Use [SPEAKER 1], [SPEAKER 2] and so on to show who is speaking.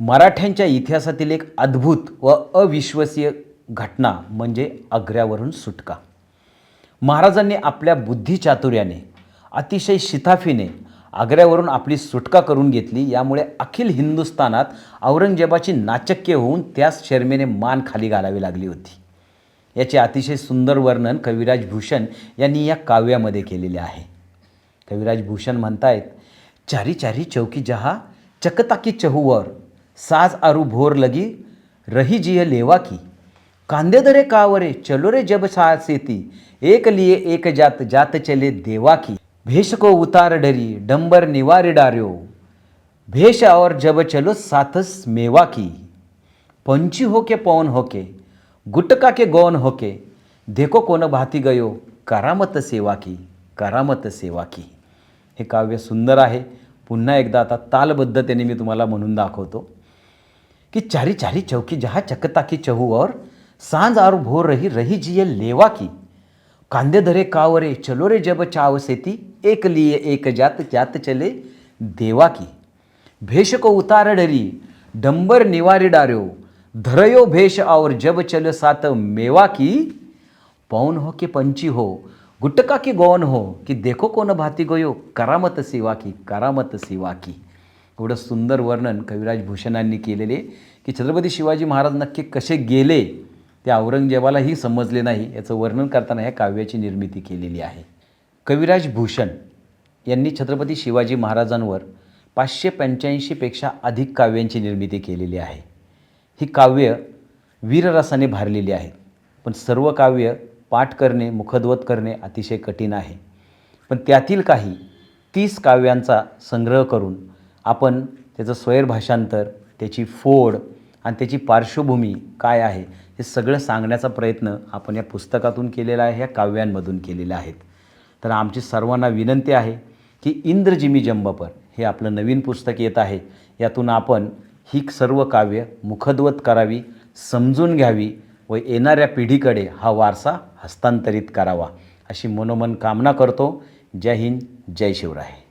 [SPEAKER 1] मराठ्यांच्या इतिहासातील एक अद्भुत व अविश्वसीय घटना म्हणजे आग्र्यावरून सुटका. महाराजांनी आपल्या बुद्धिचातुर्याने अतिशय शिताफीने आग्र्यावरून आपली सुटका करून घेतली यामुळे अखिल हिंदुस्थानात औरंगजेबाची नाचक्य होऊन त्याच शर्मेने मान खाली घालावी लागली होती. याचे अतिशय सुंदर वर्णन कविराज भूषण यांनी या काव्यामध्ये केलेले आहे. कविराज भूषण म्हणतायत चारी चारी चौकी जहा चकताकी चहूवर साज आरू भोर लगी रही जिय लेवा की। कांदे दरे कावरे चलो रे जब सासेती एक लिए एक जात जात चले देवा की। भेष को उतार डरी डंबर निवारी डार्यो। भेष और जब चलो साथस मेवा की। पंची होके पवन होके गुटका के गौन होके देखो कोण भाती गयो करामत सेवा की करामत सेवा की। हे काव्य सुंदर आहे पुन्हा एकदा आता तालबद्धतेने मी तुम्हाला म्हणून दाखवतो. कि चारी चारी चौकी जहा चकताकी चहू और सांझ आर भोर रही रही जिये लेवा की। कांदे धरे कावरे चलो रे जब चाव सेती एक लिए एक जात जात चले देवा की। भेष को उतार डरी डंबर निवारी डार्यो धरयो भेष और जब चल सात मेवा की। पौन हो कि पंची हो गुटका की गौन हो की देखो कौन भाती गयो करामत सेवा की करामत सेवा की। एवढं सुंदर वर्णन कविराज भूषणांनी केलेले की छत्रपती शिवाजी महाराज नक्की कसे गेले ते औरंगजेबालाही समजले नाही. याचं वर्णन करताना ह्या काव्याची निर्मिती केलेली आहे. कविराज भूषण यांनी छत्रपती शिवाजी महाराजांवर पाचशे पंच्याऐंशीपेक्षा अधिक काव्यांची निर्मिती केलेली आहे. ही काव्य वीररसाने भारलेली आहेत पण सर्व काव्य पाठ करणे मुखद्वत करणे अतिशय कठीण आहे. पण त्यातील काही तीस काव्यांचा संग्रह करून आपण त्याचं स्वैर भाषांतर त्याची फोड आणि त्याची पार्श्वभूमी काय आहे हे सगळं सांगण्याचा प्रयत्न आपण या पुस्तकातून केलेला आहे ह्या काव्यांमधून केलेल्या आहेत. तर आमची सर्वांना विनंती आहे की इंद्रजिमी जंबपर हे आपलं नवीन पुस्तक येत आहे. यातून आपण ही सर्व काव्य मुखद्वत करावी समजून घ्यावी व येणाऱ्या पिढीकडे हा वारसा हस्तांतरित करावा अशी मनोमन कामना करतो. जय हिंद जय शिवराय.